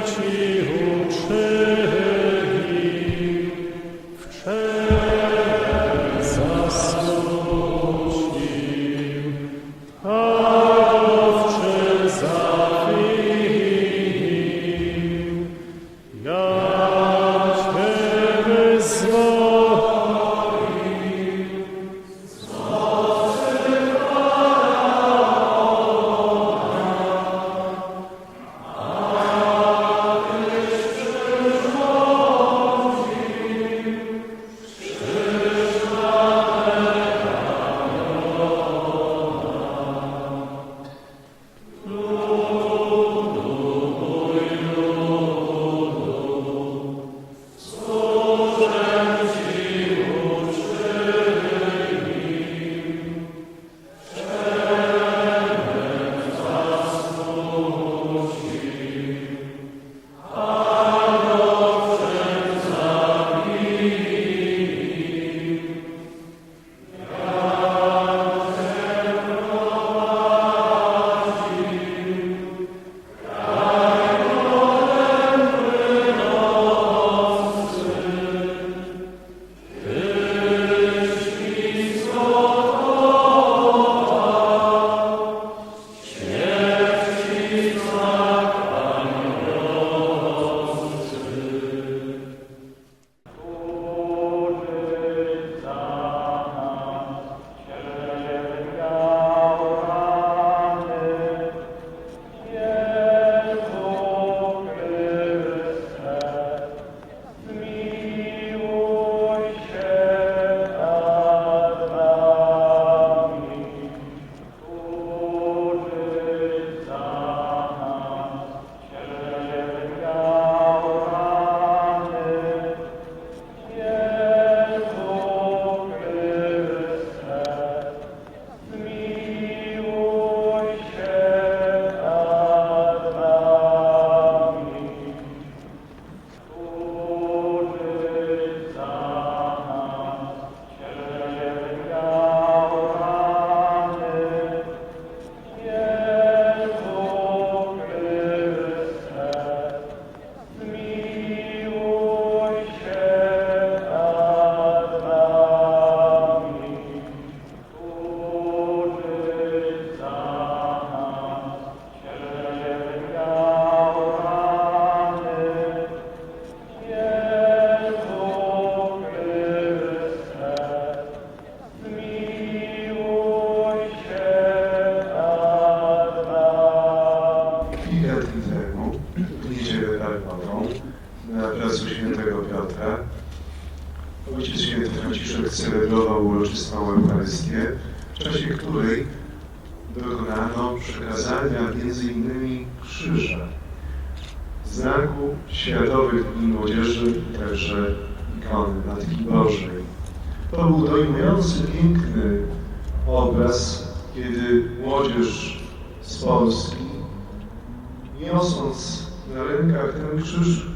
Lord Jesus. Na placu Świętego Piotra, Ojciec Święty Franciszek celebrował uroczystą Eucharystię, w czasie której dokonano przekazania innymi krzyża, znaku światowych Dni Młodzieży także ikony Matki Bożej. To był dojmujący, piękny obraz, kiedy młodzież z Polski niosąc na rękach ten krzyż,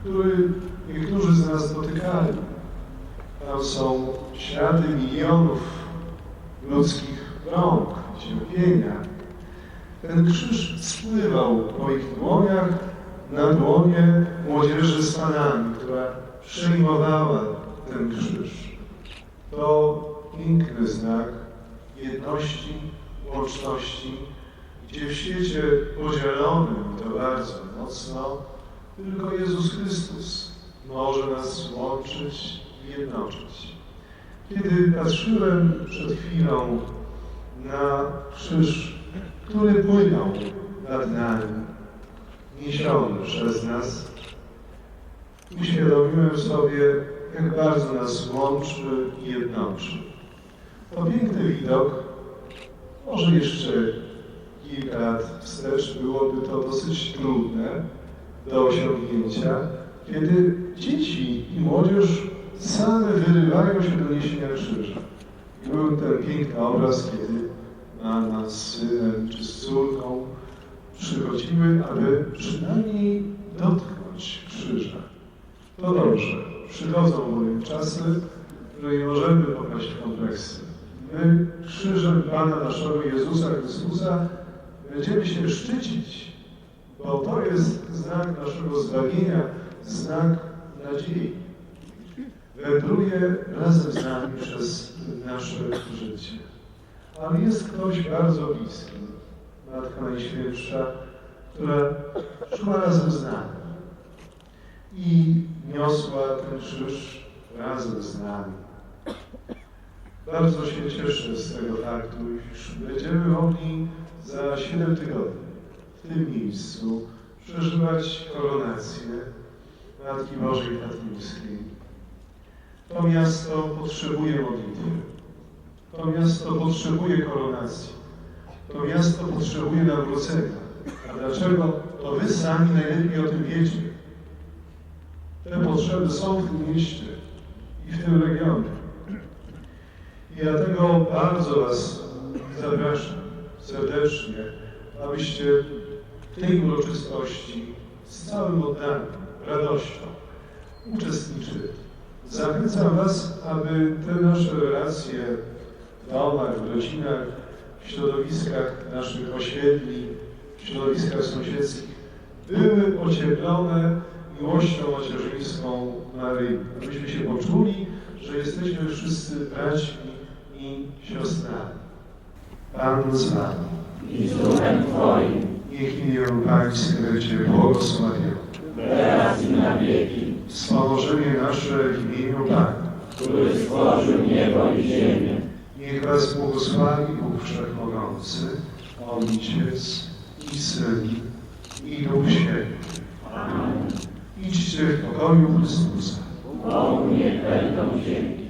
który niektórzy z nas dotykali. Tam są ślady milionów ludzkich rąk, cierpienia. Ten krzyż spływał w moich dłoniach na dłonie młodzieży z Panami, która przejmowała ten krzyż. To piękny znak jedności, łączności, gdzie w świecie podzielonym, to bardzo mocno, tylko Jezus Chrystus może nas łączyć i jednoczyć. Kiedy patrzyłem przed chwilą na krzyż, który płynął nad nami, niesiony przez nas, uświadomiłem sobie, jak bardzo nas łączy i jednoczy. To piękny widok, może jeszcze kilka lat wstecz byłoby to dosyć trudne do osiągnięcia, kiedy dzieci i młodzież same wyrywają się do niesienia krzyża. I był ten piękny obraz, kiedy mama z synem czy z córką przychodziły, aby przynajmniej dotknąć krzyża. To dobrze. Przychodzą bowiem czasy, że nie możemy popaść w kompleksy. My krzyżem Pana naszego Jezusa Chrystusa będziemy się szczycić, bo to jest znak naszego zbawienia, znak nadziei. Wędruje razem z nami przez nasze życie. Ale jest ktoś bardzo bliski, Matka Najświętsza, która szła razem z nami i niosła ten krzyż razem z nami. Bardzo się cieszę z tego faktu, iż będziemy mogli za 7 tygodni w tym miejscu przeżywać koronację Matki Bożej Fatimskiej. To miasto potrzebuje modlitwy. To miasto potrzebuje koronacji. To miasto potrzebuje nawrócenia. A dlaczego? To wy sami najlepiej o tym wiecie. Te potrzeby są w tym mieście i w tym regionie. I dlatego bardzo Was zapraszam serdecznie, abyście w tej uroczystości z całym oddaniem, radością uczestniczyli. Zachęcam Was, aby te nasze relacje w domach, w rodzinach, w środowiskach naszych osiedli, w środowiskach sąsiedzkich były ocieplone miłością macierzyńską Maryi. Abyśmy się poczuli, że jesteśmy wszyscy braćmi i siostrami. Pan z Wami. i z duchem Twoim, Niech imię Pańskie będzie błogosławione. teraz i na wieki, Wspomożenie nasze w imieniu Pana. który stworzył niebo i ziemię. Niech Was błogosławi Bóg Wszechmogący, Ojciec i Syn i Duch Święty. Amen. Idźcie w pokoju Chrystusa. Bogu niech będą dzięki.